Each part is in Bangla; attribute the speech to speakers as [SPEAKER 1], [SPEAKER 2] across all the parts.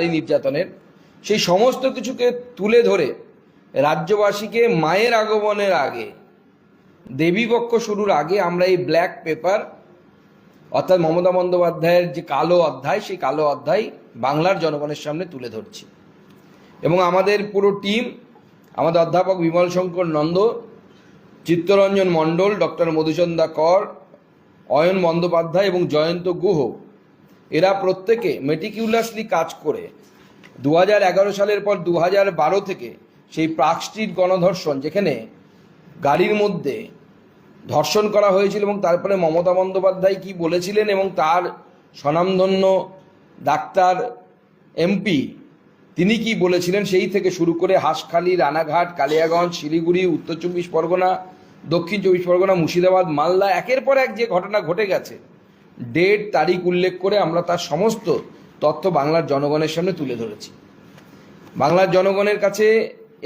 [SPEAKER 1] নারী নির্যাতনের। সেই সমস্ত কিছুকে তুলে ধরে রাজ্যবাসীকে মায়ের আগমনের আগে দেবীপক্ষ শুরুর আগে আমরা এই ব্ল্যাক পেপার, অর্থাৎ মমতা বন্দ্যোপাধ্যায়ের যে কালো অধ্যায়, সেই কালো অধ্যায় বাংলার জনগণের সামনে তুলে ধরছি। এবং আমাদের পুরো টিম, আমাদের অধ্যাপক বিমল শঙ্কর নন্দ, চিত্তরঞ্জন মণ্ডল, ডক্টর মধুচন্দা কর, অয়ন বন্দ্যোপাধ্যায় এবং জয়ন্ত গুহ এরা প্রত্যেকে মেটিকিউলাসলি কাজ করে। দু হাজার এগারো সালের পর দু থেকে সেই প্রাক গণধর্ষণ, যেখানে গাড়ির মধ্যে ধর্ষণ করা হয়েছিল এবং তারপরে মমতা বন্দ্যোপাধ্যায় কি বলেছিলেন এবং তার স্বনামধন্য ডাক্তার এমপি তিনি কি বলেছিলেন সেই থেকে শুরু করে হাঁসখালি, রানাঘাট, কালিয়াগঞ্জ, শিলিগুড়ি, উত্তর চব্বিশ পরগনা, দক্ষিণ চব্বিশ পরগনা, মুর্শিদাবাদ, মালদা, একের পর এক যে ঘটনা ঘটে গেছে ডেট, তারিখ উল্লেখ করে আমরা তার সমস্ত তথ্য বাংলার জনগণের সামনে তুলে ধরেছি। বাংলার জনগণের কাছে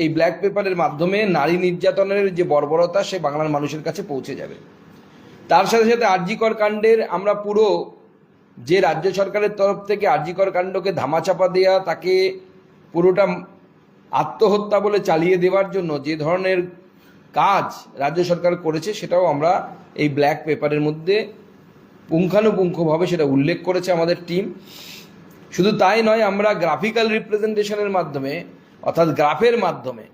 [SPEAKER 1] এই ব্ল্যাক পেপারের মাধ্যমে নারী নির্যাতনের যে বর্বরতা, সে বাংলার মানুষের কাছে পৌঁছে যাবে। তার সাথে সাথে আরজিকর কাণ্ডের আমরা পুরো যে রাজ্য সরকারের তরফ থেকে আরজিকর কাণ্ডকে ধামাচাপা দেয়া, তাকে পুরোটা আত্মহত্যা বলে চালিয়ে দেওয়ার জন্য যে ধরনের কাজ রাজ্য সরকার করেছে, সেটাও আমরা এই ব্ল্যাক পেপারের মধ্যে পুঙ্খানুপুঙ্খভাবে সেটা উল্লেখ করেছে আমাদের টিম। শুধু তাই নয়, আমরা গ্রাফিক্যাল রিপ্রেজেন্টেশনের মাধ্যমে, অর্থাৎ গ্রাফের মাধ্যমে,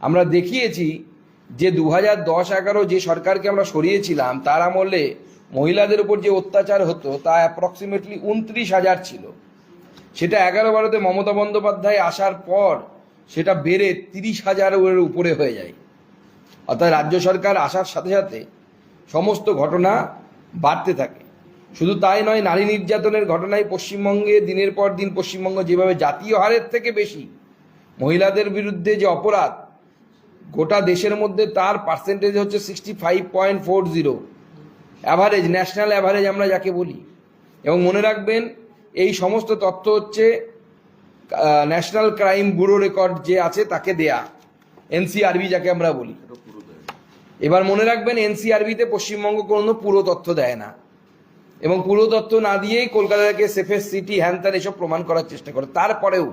[SPEAKER 1] আমরা দেখিয়েছি যে দু হাজার দশ এগারো যে সরকারকে আমরা সরিয়েছিলাম, তার আমলে মহিলাদের উপর যে অত্যাচার হতো, তা অ্যাপ্রক্সিমেটলি উনত্রিশ হাজার ছিল। সেটা এগারো বারোতে মমতা বন্দ্যোপাধ্যায় আসার পর সেটা বেড়ে তিরিশ হাজারের উপরে হয়ে যায়। অর্থাৎ রাজ্য সরকার আসার সাথে সাথে সমস্ত ঘটনা বাড়তে থাকে। শুধু তাই নয়, নারী নির্যাতনের ঘটনায় পশ্চিমবঙ্গে দিনের পর দিন পশ্চিমবঙ্গ যেভাবে জাতীয় হারের থেকে বেশি, মহিলাদের বিরুদ্ধে যে অপরাধ, গোটা দেশের মধ্যে তার পার্সেন্টেজ হচ্ছে sixty five point four zero average national average আমরা যাকে বলি। এবং মনে রাখবেন, এই সমস্ত তথ্য হচ্ছে ন্যাশনাল ক্রাইম ব্যুরো রেকর্ড যে আছে তাকে দেয়া এনসিআরবি যাকে আমরা বলি। এবার মনে রাখবেন এনসিআরবিতে পশ্চিমবঙ্গ কোনো পুরো তথ্য দেয় না। এবং পুরো তথ্য না দিয়েই কলকাতাকে সেফেস্ট সিটি হ্যান ত্যান এসব প্রমাণ করার চেষ্টা করে। তারপরেও,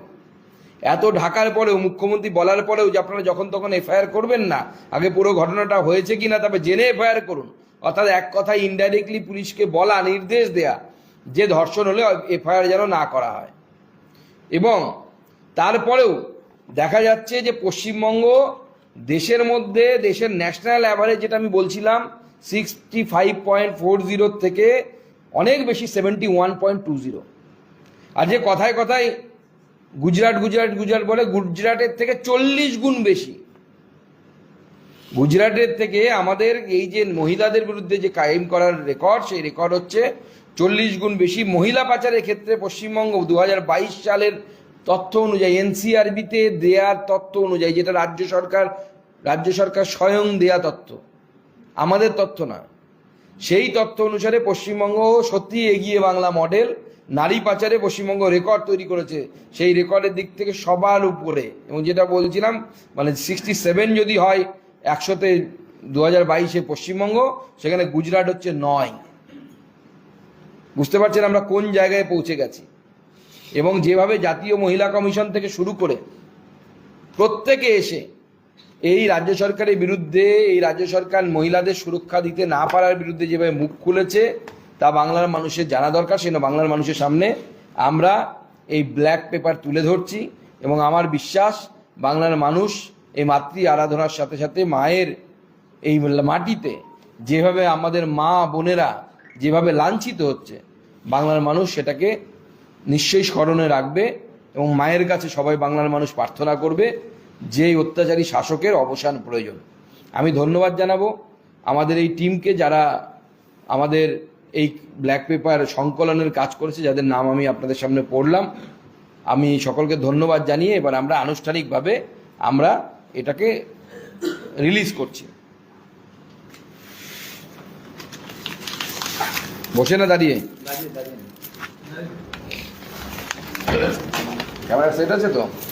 [SPEAKER 1] এত ঢাকার পরেও, মুখ্যমন্ত্রী বলার পরেও যে আপনারা যখন তখন এফআইআর করবেন না, আগে পুরো ঘটনাটা হয়েছে কি না তবে জেনে এফআইআর করুন। অর্থাৎ এক কথায় ইনডাইরেক্টলি পুলিশকে বলা, নির্দেশ দেয়া, যে ধর্ষণ হলে এফআইআর যেন না করা হয়। এবং তারপরেও দেখা যাচ্ছে যে পশ্চিমবঙ্গ দেশের মধ্যে, দেশের ন্যাশনাল অ্যাভারেজ যেটা আমি বলছিলাম সিক্সটি ফাইভ পয়েন্ট ফোর জিরোর থেকে অনেক বেশি seventy one point two zero আর যে কথায় কথায় গুজরাট গুজরাট গুজরাট বলে গুজরাটের থেকে চল্লিশ গুণ বেশি। গুজরাটের থেকে আমাদের এই যে মহিলাদের বিরুদ্ধে যে কায়েম করার রেকর্ড সেই রেকর্ড হচ্ছে চল্লিশ গুণ বেশি মহিলা পাচারের ক্ষেত্রে পশ্চিমবঙ্গ। দু হাজার বাইশ সালের তথ্য অনুযায়ী, এনসিআরবিতে দেয়ার তথ্য অনুযায়ী, যেটা রাজ্য সরকার রাজ্য সরকার স্বয়ং দেয়া তথ্য। আমাদের তথ্য না। সেই তথ্য অনুসারে পশ্চিমবঙ্গ সত্যি এগিয়ে বাংলা মডেল। নারী পাচারে পশ্চিমবঙ্গ রেকর্ড তৈরি করেছে। সেই রেকর্ডের দিক থেকে সবার উপরে। এবং যেটা বলছিলাম মানে সিক্সটি সেভেন যদি হয়, একশোতে দু হাজার বাইশে পশ্চিমবঙ্গ, সেখানে গুজরাট হচ্ছে নয়। বুঝতে পারছেন আমরা কোন জায়গায় পৌঁছে গেছি? এবং যেভাবে জাতীয় মহিলা কমিশন থেকে শুরু করে প্রত্যেকে এসে এই রাজ্য সরকারের বিরুদ্ধে, এই রাজ্য সরকার মহিলাদের সুরক্ষা দিতে না পারার বিরুদ্ধে যেভাবে মুখ খুলেছে, তা বাংলার মানুষের জানা দরকার সেটা বাংলার মানুষের সামনে আমরা এই ব্ল্যাক পেপার তুলে ধরছি। এবং আমার বিশ্বাস, বাংলার মানুষ এই মাতৃ আরাধনার সাথে সাথে মায়ের এই মাটিতে যেভাবে আমাদের মা বোনেরা যেভাবে লাঞ্ছিত হচ্ছে, বাংলার মানুষ সেটাকে নিশ্চয়ই স্মরণে রাখবে এবং মায়ের কাছে সবাই বাংলার মানুষ প্রার্থনা করবে। যে অত্যাচারী শাসকের অবসান প্রয়োজন। আমি ধন্যবাদ জানাব আমাদের এই টিমকে যারা আমাদের এই ব্ল্যাক পেপার সংকলনের কাজ করেছে যাদের নাম আমি আপনাদের সামনে পড়লাম। আমি সকলকে ধন্যবাদ জানিয়ে এবার আমরা আনুষ্ঠানিকভাবে আমরা এটাকে রিলিজ করছি। বসে না দাঁড়িয়ে। ক্যামেরা সেট আছে তো?